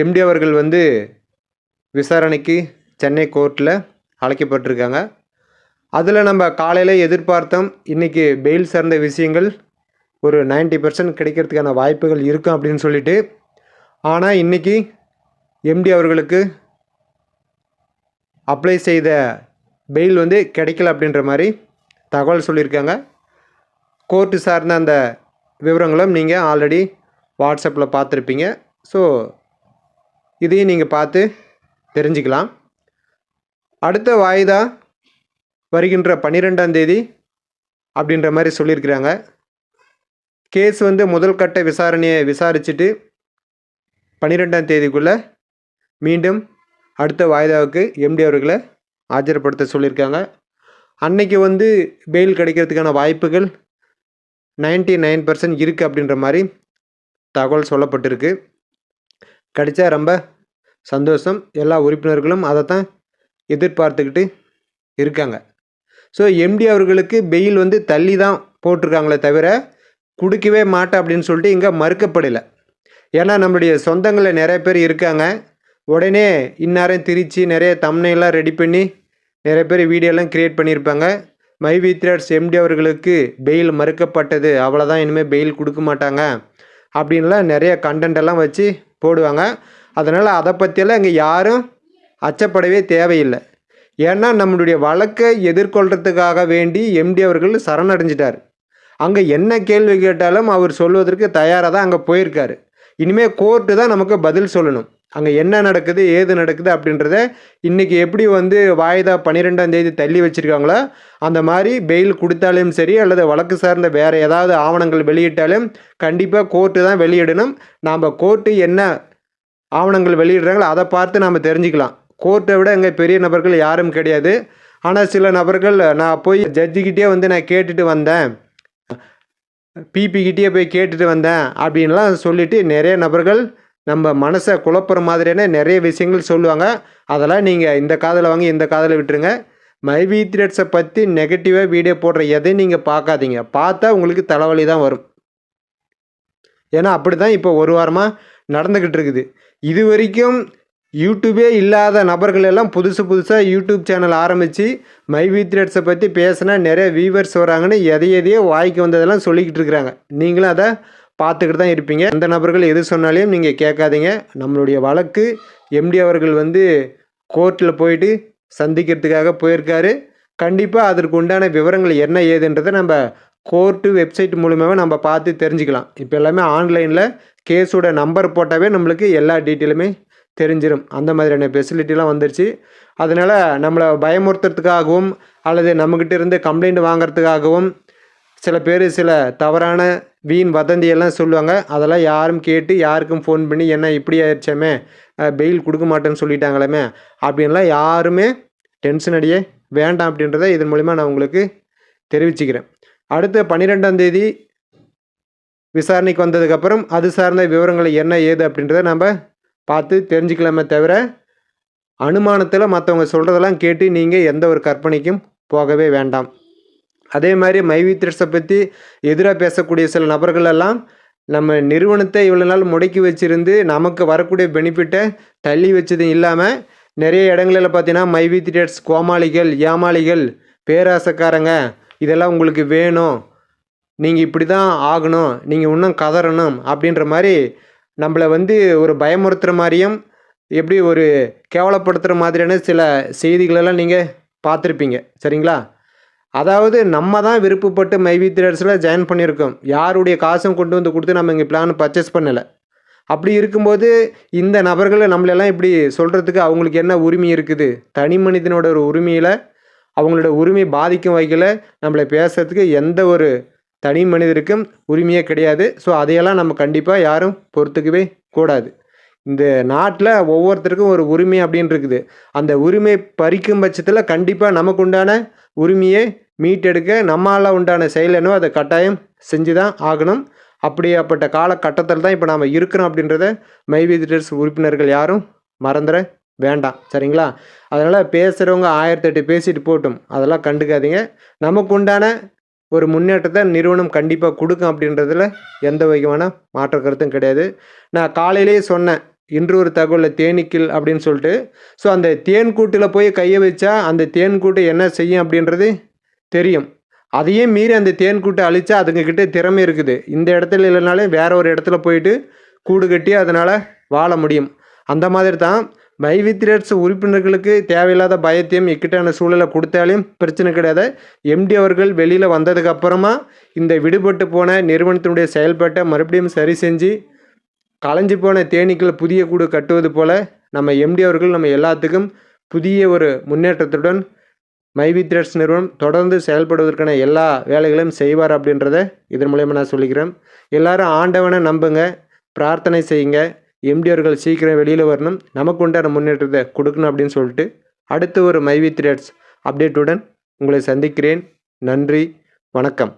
Empty அவர்கள் வந்து விசாரணைக்கு சென்னை கோர்ட்டில் அழைக்கப்பட்டிருக்காங்க. அதில் நம்ம காலையில் எதிர்பார்த்தோம் இன்றைக்கி பெயில் சார்ந்த விஷயங்கள் ஒரு 90% பர்சன்ட் கிடைக்கிறதுக்கான வாய்ப்புகள் இருக்கும் அப்படின்னு சொல்லிட்டு. ஆனால் இன்றைக்கி எம்டி அவர்களுக்கு அப்ளை செய்த பெயில் வந்து கிடைக்கல அப்படின்ற மாதிரி தகவல் சொல்லியிருக்காங்க. கோர்ட்டு சார்ந்த அந்த விவரங்களும் நீங்கள் ஆல்ரெடி வாட்ஸ்அப்பில் பார்த்துருப்பீங்க. ஸோ இதையும் நீங்கள் பார்த்து தெரிஞ்சுக்கலாம். அடுத்த வாய்தா வருகின்ற பன்னிரெண்டாம் தேதி அப்படின்ற மாதிரி சொல்லியிருக்கிறாங்க. கேஸ் வந்து முதல் கட்ட விசாரணையை விசாரிச்சுட்டு பன்னிரெண்டாம் தேதிக்குள்ளே மீண்டும் அடுத்த வாய்தாவுக்கு எம்டி அவர்களை ஆஜர்படுத்த சொல்லியிருக்காங்க. அன்னைக்கு வந்து பெயில் கிடைக்கிறதுக்கான வாய்ப்புகள் 99% நைன் பர்சன்ட் இருக்குது அப்படின்ற மாதிரி தகவல் சொல்லப்பட்டிருக்கு. கிடைச்சா ரொம்ப சந்தோஷம். எல்லா உறுப்பினர்களும் அதை தான் எதிர்பார்த்துக்கிட்டு இருக்காங்க. ஸோ எம்டி அவர்களுக்கு பெயில் வந்து தள்ளி தான் போட்டிருக்காங்களே தவிர கொடுக்கவே மாட்டேன் அப்படின்னு சொல்லிட்டு இங்கே மறுக்கப்படலை. ஏன்னா நம்மளுடைய சொந்தங்களில் நிறைய பேர் இருக்காங்க. உடனே இந்நேரம் திரிச்சு நிறைய தம்னையெல்லாம் ரெடி பண்ணி நிறைய பேர் வீடியோலாம் க்ரியேட் பண்ணியிருப்பாங்க. மை வித்ராட்ஸ் எம்டி அவர்களுக்கு பெயில் மறுக்கப்பட்டது. அவ்வளோதான் இனிமேல் பெயில் கொடுக்க மாட்டாங்க. அப்படின்லாம் நிறைய கண்டென்ட் எல்லாம் வச்சு போடுவாங்க. அதனால் அதை பற்றியெல்லாம் இங்கே யாரும் அச்சப்படவே தேவையில்லை. ஏன்னா நம்மளுடைய வழக்கை எதிர்கொள்கிறதுக்காக வேண்டி எம்டி அவர்கள் சரணடைஞ்சிட்டார். அங்கே என்ன கேள்வி கேட்டாலும் அவர் சொல்வதற்கு தயாராக தான் அங்கே போயிருக்காரு. இனிமேல் கோர்ட்டு தான் நமக்கு பதில் சொல்லணும். அங்கே என்ன நடக்குது ஏது நடக்குது அப்படின்றத இன்றைக்கி எப்படி வந்து வாய்தா பன்னிரெண்டாம் தேதி தள்ளி வச்சுருக்காங்களோ அந்த மாதிரி பெயில் கொடுத்தாலும் சரி அல்லது வழக்கு சார்ந்த வேறு ஏதாவது ஆவணங்கள் வெளியிட்டாலும் கண்டிப்பாக கோர்ட்டு தான் வெளியிடணும். நாம் கோர்ட்டு என்ன ஆவணங்கள் வெளியிடுறாங்களோ அதை பார்த்து நாம் தெரிஞ்சுக்கலாம். கோர்ட்டை விட இங்கே பெரிய நபர்கள் யாரும் கிடையாது. ஆனால் சில நபர்கள் நான் போய் ஜட்ஜிக்கிட்டே வந்து நான் கேட்டுட்டு வந்தேன். பிபிக்கிட்டே போய் கேட்டுட்டு வந்தேன் அப்படின்லாம் சொல்லிட்டு நிறைய நபர்கள் நம்ம மனசை குழப்புற மாதிரியான நிறைய விஷயங்கள் சொல்லுவாங்க. அதெல்லாம் நீங்கள் இந்த காதில் வாங்கி இந்த காதில் விட்டுருங்க. மைவி த்ரெட்ஸை பற்றி நெகட்டிவாக வீடியோ போடுற எதையும் நீங்கள் பார்க்காதீங்க. பார்த்தா உங்களுக்கு தலைவலி தான் வரும். ஏன்னா அப்படி தான் இப்போ ஒரு வாரமாக நடந்துக்கிட்டு இருக்குது. இது வரைக்கும் யூடியூபே இல்லாத நபர்கள் எல்லாம் புதுசு புதுசாக யூடியூப் சேனல் ஆரம்பித்து மை த்ரெட்ஸை பற்றி பேசினா நிறைய வியூவர்ஸ் வராங்கன்னு எதை எதையோ வாய்க்கு வந்ததெல்லாம் சொல்லிக்கிட்டு இருக்கிறாங்க. நீங்களும் அதை பார்த்துக்கிட்டு தான் இருப்பீங்க. அந்த நபர்கள் எது சொன்னாலையும் நீங்கள் கேட்காதீங்க. நம்மளுடைய வழக்கு எம்டி அவர்கள் வந்து கோர்ட்டில் போயிட்டு சந்திக்கிறதுக்காக போயிருக்காரு. கண்டிப்பாக அதற்கு உண்டான விவரங்கள் என்ன ஏதுன்றதை நம்ம கோர்ட்டு வெப்சைட் மூலிமாவே நம்ம பார்த்து தெரிஞ்சுக்கலாம். இப்போ எல்லாமே ஆன்லைனில் கேஸோட நம்பர் போட்டாவே நம்மளுக்கு எல்லா டீட்டெயிலுமே தெரிஞ்சிடும் அந்த மாதிரியான ஃபெசிலிட்டிலாம் வந்துருச்சு. அதனால் நம்மளை பயமுறுத்துறதுக்காகவும் அல்லது நம்மக்கிட்ட இருந்து கம்ப்ளைண்ட் வாங்குறதுக்காகவும் சில பேர் சில தவறான வீண் வதந்தியெல்லாம் சொல்லுவாங்க. அதெல்லாம் யாரும் கேட்டு யாருக்கும் ஃபோன் பண்ணி என்ன இப்படி ஆயிடுச்சாமே? பெயில் கொடுக்க மாட்டேன்னு சொல்லிட்டாங்களேமே? அப்படின்லாம் யாருமே டென்ஷன் அடியே வேண்டாம் அப்படின்றத இதன் மூலிமா நான் உங்களுக்கு தெரிவிச்சுக்கிறேன். அடுத்த பன்னிரெண்டாம் தேதி விசாரணைக்கு வந்ததுக்கப்புறம் அது சார்ந்த விவரங்கள் என்ன ஏது அப்படின்றத நம்ம பார்த்து தெரிஞ்சுக்கலாமே தவிர அனுமானத்தில் மற்றவங்க சொல்கிறதெல்லாம் கேட்டு நீங்கள் எந்த ஒரு கற்பனைக்கும் போகவே வேண்டாம். அதே மாதிரி மைவி த்ரெட்ஸை பற்றி எதிராக பேசக்கூடிய சில நபர்களெல்லாம் நம்ம நிறுவனத்தை இவ்வளோ நாள் முடக்கி வச்சிருந்து நமக்கு வரக்கூடிய பெனிஃபிட்டை தள்ளி வச்சதும் இல்லாமல் நிறைய இடங்களில் பார்த்தீங்கன்னா மைவி த்ரெட்ஸ் கோமாளிகள் ஏமாளிகள் பேராசக்காரங்க இதெல்லாம் உங்களுக்கு வேணும். நீங்கள் இப்படி தான் ஆகணும். நீங்கள் இன்னும் கதறணும் அப்படின்ற மாதிரி நம்மளை வந்து ஒரு பயமுறுத்துகிற மாதிரியும் எப்படி ஒரு கேவலப்படுத்துகிற மாதிரியான சில செய்திகளெல்லாம் நீங்கள் பார்த்துருப்பீங்க. சரிங்களா? அதாவது நம்ம தான் விருப்பப்பட்டு மைவி த்ரேட்ஸில் ஜாயின் பண்ணியிருக்கோம். யாருடைய காசும் கொண்டு வந்து கொடுத்து நம்ம இங்கே பிளான் பர்ச்சேஸ் பண்ணலை. அப்படி இருக்கும்போது இந்த நபர்களை நம்மளெல்லாம் இப்படி சொல்கிறதுக்கு அவங்களுக்கு என்ன உரிமை இருக்குது? தனி மனிதனோட ஒரு உரிமையில் அவங்களோட உரிமை பாதிக்கும் வகையில் நம்மளை பேசுறதுக்கு எந்த ஒரு தனி மனிதருக்கும் உரிமையே கிடையாது. ஸோ அதையெல்லாம் நம்ம கண்டிப்பாக யாரும் பொறுத்துக்கவே கூடாது. இந்த நாட்டில் ஒவ்வொருத்தருக்கும் ஒரு உரிமை அப்படின்னு இருக்குது. அந்த உரிமை பறிக்கும் பட்சத்தில் கண்டிப்பாக நமக்கு உண்டான உரிமையை மீட்டெடுக்க நம்மளால் உண்டான செயல் என்னவோ அதை கட்டாயம் செஞ்சு தான் ஆகணும். அப்படியாப்பட்ட காலகட்டத்தில் தான் இப்போ நாம் இருக்கிறோம் அப்படின்றத மைவிதிட்டர்ஸ் உறுப்பினர்கள் யாரும் மறந்துட வேண்டாம். சரிங்களா? அதனால் பேசுகிறவங்க ஆயிரத்தெட்டு பேசிட்டு போட்டும். அதெல்லாம் கண்டுக்காதீங்க. நமக்கு உண்டான ஒரு முன்னேற்றத்தை நிறுவனம் கண்டிப்பாக கொடுக்கும் அப்படின்றதுல எந்த வகையான மாற்று கருத்தும் கிடையாது. நான் காலையிலேயே சொன்னேன் இன்று ஒரு தகவலில் தேனீக்கள் அப்படின்னு சொல்லிட்டு. ஸோ அந்த தேன் கூட்டில் போய் கையை வச்சா அந்த தேன் கூட்டு என்ன செய்யும் அப்படின்றது தெரியும். அதையும் மீறி அந்த தேன் கூட்டை அழிச்சா அதுங்கக்கிட்ட திறமை இருக்குது. இந்த இடத்துல இல்லைனாலும் வேற ஒரு இடத்துல போயிட்டு கூடு கட்டி அதனால் வாழ முடியும். அந்த மாதிரி தான் மைவித்ரேட்ஸ் உறுப்பினர்களுக்கு தேவையில்லாத பயத்தையும் இக்கட்டான சூழலை கொடுத்தாலையும் பிரச்சனை கிடையாது. எம்டி அவர்கள் வெளியில் வந்ததுக்கப்புறமா இந்த விடுபட்டு போன நிறுவனத்தினுடைய செயல்பாட்டை மறுபடியும் சரி செஞ்சு களைஞ்சு போன தேனீக்கள் புதிய கூடு கட்டுவது போல் நம்ம எம்டி அவர்கள் நம்ம எல்லாத்துக்கும் புதிய ஒரு முன்னேற்றத்துடன் மைவி த்ரெட்ஸ் நிறுவனம் தொடர்ந்து செயல்படுவதற்கான எல்லா வேலைகளையும் செய்வார் அப்படின்றத இதன் மூலயமா நான் சொல்லிக்கிறேன். எல்லாரும் ஆண்டவனை நம்புங்க பிரார்த்தனை செய்யுங்க. எம்டி அவர்கள் சீக்கிரம் வெளியில் வரணும். நமக்கு உண்டான முன்னேற்றத்தை கொடுக்கணும் அப்படின்னு சொல்லிட்டு அடுத்து ஒரு மைவி த்ரெட்ஸ் அப்டேட்டுடன் உங்களை சந்திக்கிறேன். நன்றி வணக்கம்.